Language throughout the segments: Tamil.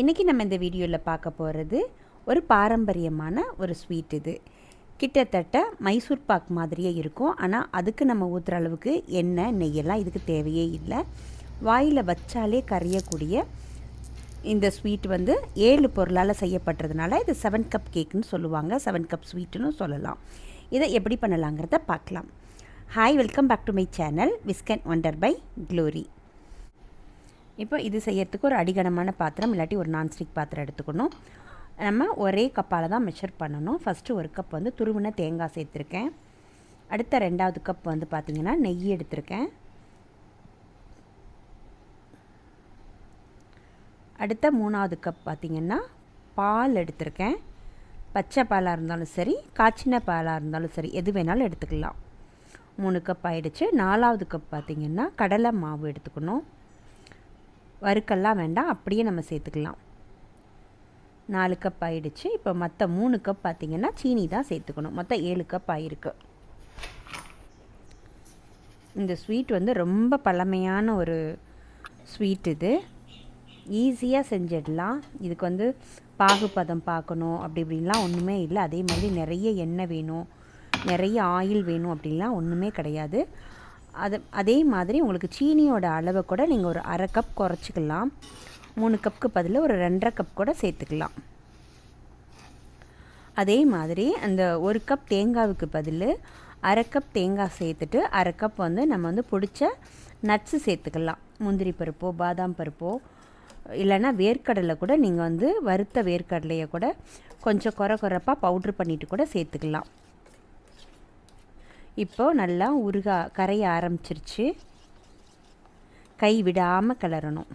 இன்றைக்கி நம்ம இந்த வீடியோவில் பார்க்க போகிறது ஒரு பாரம்பரியமான ஒரு ஸ்வீட் இது. கிட்டத்தட்ட மைசூர் பாக் மாதிரியே இருக்கும். ஆனால் அதுக்கு நம்ம ஊற்றுற அளவுக்கு எண்ணெய் நெய்யெல்லாம் இதுக்கு தேவையே இல்லை. வாயில் வச்சாலே கரையக்கூடிய இந்த ஸ்வீட் வந்து ஏழு பொருளால் செய்யப்படுறதுனால இது செவன் கப் கேக்குன்னு சொல்லுவாங்க. செவன் கப் ஸ்வீட்டுன்னு சொல்லலாம். இதை எப்படி பண்ணலாங்கிறத பார்க்கலாம். Hi welcome back to my channel விஸ்கன் wonder by Glory இப்போ இது செய்யறதுக்கு ஒரு அடிகனமான பாத்திரம் இல்லாட்டி ஒரு நான்ஸ்டிக் பாத்திரம் எடுத்துக்கணும். நம்ம ஒரே கப்பால் தான் மெஷர் பண்ணணும். ஃபஸ்ட்டு ஒரு கப் வந்து துருவின தேங்காய் சேர்த்துருக்கேன். அடுத்த ரெண்டாவது கப் வந்து பார்த்திங்கன்னா நெய் எடுத்திருக்கேன். அடுத்த மூணாவது கப் பார்த்திங்கன்னா பால் எடுத்திருக்கேன். பச்சை பாலாக இருந்தாலும் சரி காய்ச்சின பாலாக இருந்தாலும் சரி எது வேணாலும் எடுத்துக்கலாம். மூணு கப் ஆயிடுச்சு. நாலாவது கப் பார்த்திங்கன்னா கடலை மாவு எடுத்துக்கணும். வறுக்கெல்லாம் வேண்டாம் அப்படியே நம்ம சேர்த்துக்கலாம். நாலு கப் ஆயிடுச்சு. இப்போ மற்ற மூணு கப் பார்த்திங்கன்னா சீனி தான் சேர்த்துக்கணும். மொத்தம் ஏழு கப் ஆயிருக்கு. இந்த ஸ்வீட் வந்து ரொம்ப பழமையான ஒரு ஸ்வீட் இது. ஈஸியாக செஞ்சிடலாம். இதுக்கு வந்து பாகுபதம் பார்க்கணும் அப்படி இப்படின்லாம் ஒன்றுமே இல்லை. அதே மாதிரி நிறைய எண்ணெய் வேணும் நிறைய ஆயில் வேணும் அப்படின்லாம் ஒன்றுமே கிடையாது. அது அதே மாதிரி உங்களுக்கு சீனியோட அளவை கூட நீங்கள் ஒரு அரை கப் குறைச்சிக்கலாம். மூணு கப்புக்கு பதில் ஒரு ரெண்டரை கப் கூட சேர்த்துக்கலாம். அதே மாதிரி அந்த ஒரு கப் தேங்காவுக்கு பதில் அரை கப் தேங்காய் சேர்த்துட்டு அரை கப் வந்து நம்ம வந்து பிடிச்ச நட்ஸு சேர்த்துக்கலாம். முந்திரி பருப்போ பாதாம் பருப்போ இல்லைன்னா வேர்க்கடலை கூட நீங்கள் வந்து வறுத்த வேர்க்கடலையை கூட கொஞ்சம் குறை குறைப்பாக பவுட்ரு பண்ணிவிட்டு கூட சேர்த்துக்கலாம். இப்போது நல்லா உருக கரைய ஆரம்பிச்சிருச்சு. கை விடாமல் கிளறணும்.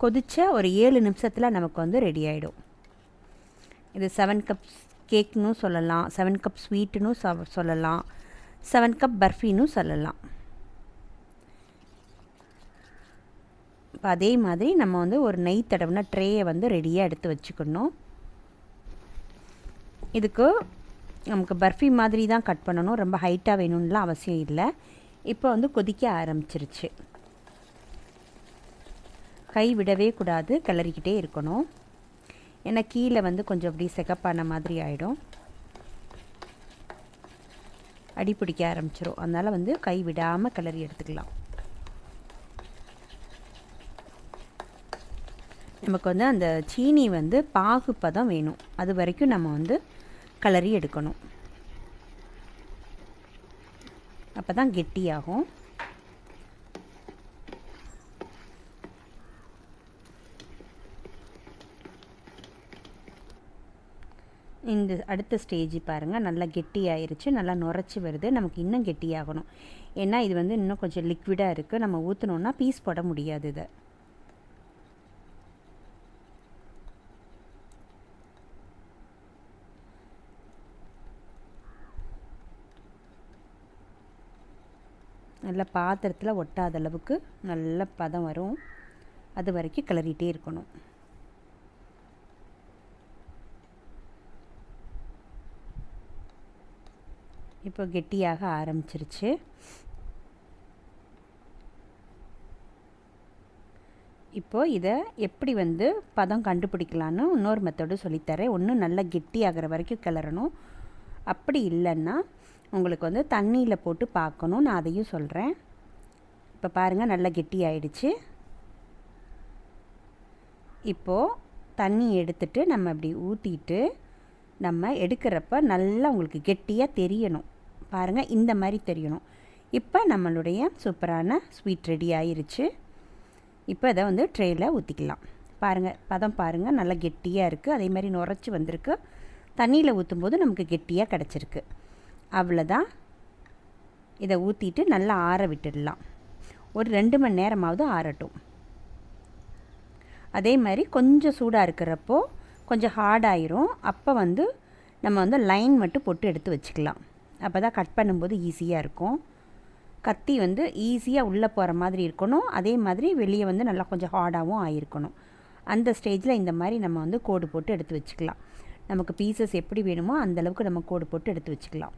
கொதிச்ச ஒரு ஏழு நிமிஷத்தில் நமக்கு வந்து ரெடி ஆகிடும் இது செவன் கப்ஸ் கேக்னு சொல்லலாம். செவன் கப் ஸ்வீட்டுன்னு சொல்லலாம். செவன் கப் பர்ஃபின்னு சொல்லலாம். இப்போ அதே மாதிரி நம்ம வந்து ஒரு நெய் தடவுனா ட்ரேயை வந்து ரெடியாக எடுத்து வச்சுக்கணும். இதுக்கு நமக்கு பர்ஃபி மாதிரி தான் கட் பண்ணணும். ரொம்ப ஹைட்டாக வேணும்லாம் அவசியம் இல்லை. இப்போ வந்து கொதிக்க ஆரம்பிச்சிருச்சு. கை விடவே கூடாது. கிளறிக்கிட்டே இருக்கணும். ஏன்னா கீழே வந்து கொஞ்சம் அப்படி செகப்பான மாதிரி ஆகிடும் அடி பிடிக்க ஆரம்பிச்சிடும் அதனால் வந்து கை விடாமல் கிளறி எடுத்துக்கலாம். நமக்கு வந்து அந்த சீனி வந்து பாகுப்பதம் வேணும். அது வரைக்கும் நம்ம வந்து கிளறி எடுக்கணும். அப்போ தான் கெட்டியாகும். இந்த அடுத்த ஸ்டேஜ் பாருங்கள் நல்லா கெட்டியாயிருச்சு. நல்லா நுரைச்சி வருது. நமக்கு இன்னும் கெட்டியாகணும். ஏன்னா இது வந்து இன்னும் கொஞ்சம் லிக்விடாக இருக்குது நம்ம ஊற்றினோன்னா பீஸ் போட முடியாது இதை. நல்ல பாத்திரத்தில் ஒட்டாத அளவுக்கு நல்ல பதம் வரும். அது வரைக்கும் கிளறிட்டே இருக்கணும். இப்போ கெட்டியாக ஆரம்பிச்சிருச்சு. இப்போது இதை எப்படி வந்து பதம் கண்டுபிடிக்கலான்னு இன்னொரு மெத்தடு சொல்லித்தரேன். ஒன்று நல்லா கெட்டியாகிற வரைக்கும் கிளறணும். அப்படி இல்லைன்னா உங்களுக்கு வந்து தண்ணியில் போட்டு பார்க்கணும். நான் அதையும் சொல்கிறேன் இப்போ பாருங்கள் நல்லா கெட்டி ஆயிடுச்சு இப்போது தண்ணி எடுத்துட்டு நம்ம இப்படி ஊற்றிட்டு நம்ம எடுக்கிறப்ப நல்லா உங்களுக்கு கெட்டியாக தெரியணும். பாருங்கள் இந்த மாதிரி தெரியணும். இப்போ நம்மளுடைய சூப்பரான ஸ்வீட் ரெடி ஆயிருச்சு. இப்போ இதை வந்து ட்ரேயில் ஊற்றிக்கலாம் பாருங்கள் பதம் பாருங்கள் நல்லா கெட்டியாக இருக்குது அதே மாதிரி நுரைச்சி வந்திருக்கு. தண்ணியில் ஊற்றும்போது நமக்கு கெட்டியாக கிடச்சிருக்கு. அவ்வளோதான். இதை ஊற்றிட்டு நல்லா ஆற விட்டுடலாம். ஒரு ரெண்டு மணி நேரமாவது ஆறட்டும். அதே மாதிரி கொஞ்சம் சூடாக இருக்கிறப்போ கொஞ்சம் ஹார்டாயிரும் அப்போ வந்து நம்ம வந்து லைன் மட்டும் போட்டு எடுத்து வச்சுக்கலாம். அப்போ தான் கட் பண்ணும்போது ஈஸியாக இருக்கும். கத்தி வந்து ஈஸியாக உள்ளே போகிற மாதிரி இருக்கணும். அதே மாதிரி வெளியே வந்து நல்லா கொஞ்சம் ஹார்டாகவும் ஆகிருக்கணும் அந்த ஸ்டேஜில் இந்த மாதிரி நம்ம வந்து கோடு போட்டு எடுத்து வச்சுக்கலாம். நமக்கு பீசஸ் எப்படி வேணுமோ அந்தளவுக்கு நம்ம கோடு போட்டு எடுத்து வச்சுக்கலாம்.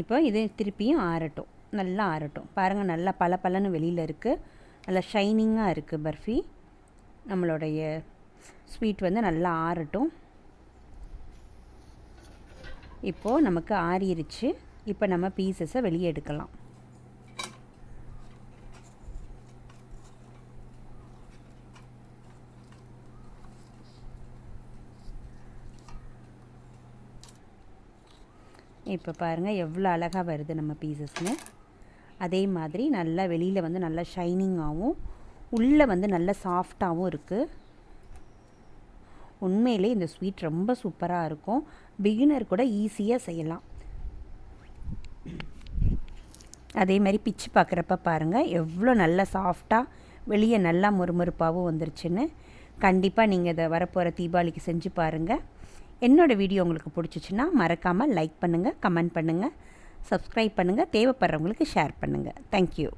இப்போ இது திருப்பியும் ஆறட்டும். நல்லா ஆறட்டும். பாருங்கள் நல்லா பல பலன்னு வெளியில் இருக்குது நல்லா ஷைனிங்காக இருக்குது பர்ஃபி. நம்மளுடைய ஸ்வீட் வந்து நல்லா ஆறட்டும். இப்போது நமக்கு ஆறிருச்சு. இப்போ நம்ம பீசஸை வெளியே எடுக்கலாம். இப்போ பாருங்கள் எவ்வளோ அழகாக வருது நம்ம பீசஸ்னு அதே மாதிரி நல்லா வெளியில் வந்து நல்லா ஷைனிங்காகவும் உள்ளே வந்து நல்லா சாஃப்டாகவும் இருக்குது உண்மையிலே இந்த ஸ்வீட் ரொம்ப சூப்பராக இருக்கும். பிகினர் கூட ஈஸியாக செய்யலாம். அதே மாதிரி பிச்சு பார்க்குறப்ப பாருங்கள் எவ்வளோ நல்லா சாஃப்டாக வெளியே நல்லா முறுமுறுப்பாகவும் வந்துருச்சுன்னு. கண்டிப்பாக நீங்கள் இதை வரப்போகிற தீபாவளிக்கு செஞ்சு பாருங்கள் என்னோடய வீடியோ உங்களுக்கு பிடிச்சிச்சின்னா மறக்காமல் லைக் பண்ணுங்கள் கமெண்ட் பண்ணுங்கள் சப்ஸ்கிரைப் பண்ணுங்கள் தேவைப்படுறவங்களுக்கு ஷேர் பண்ணுங்கள் தேங்க்யூ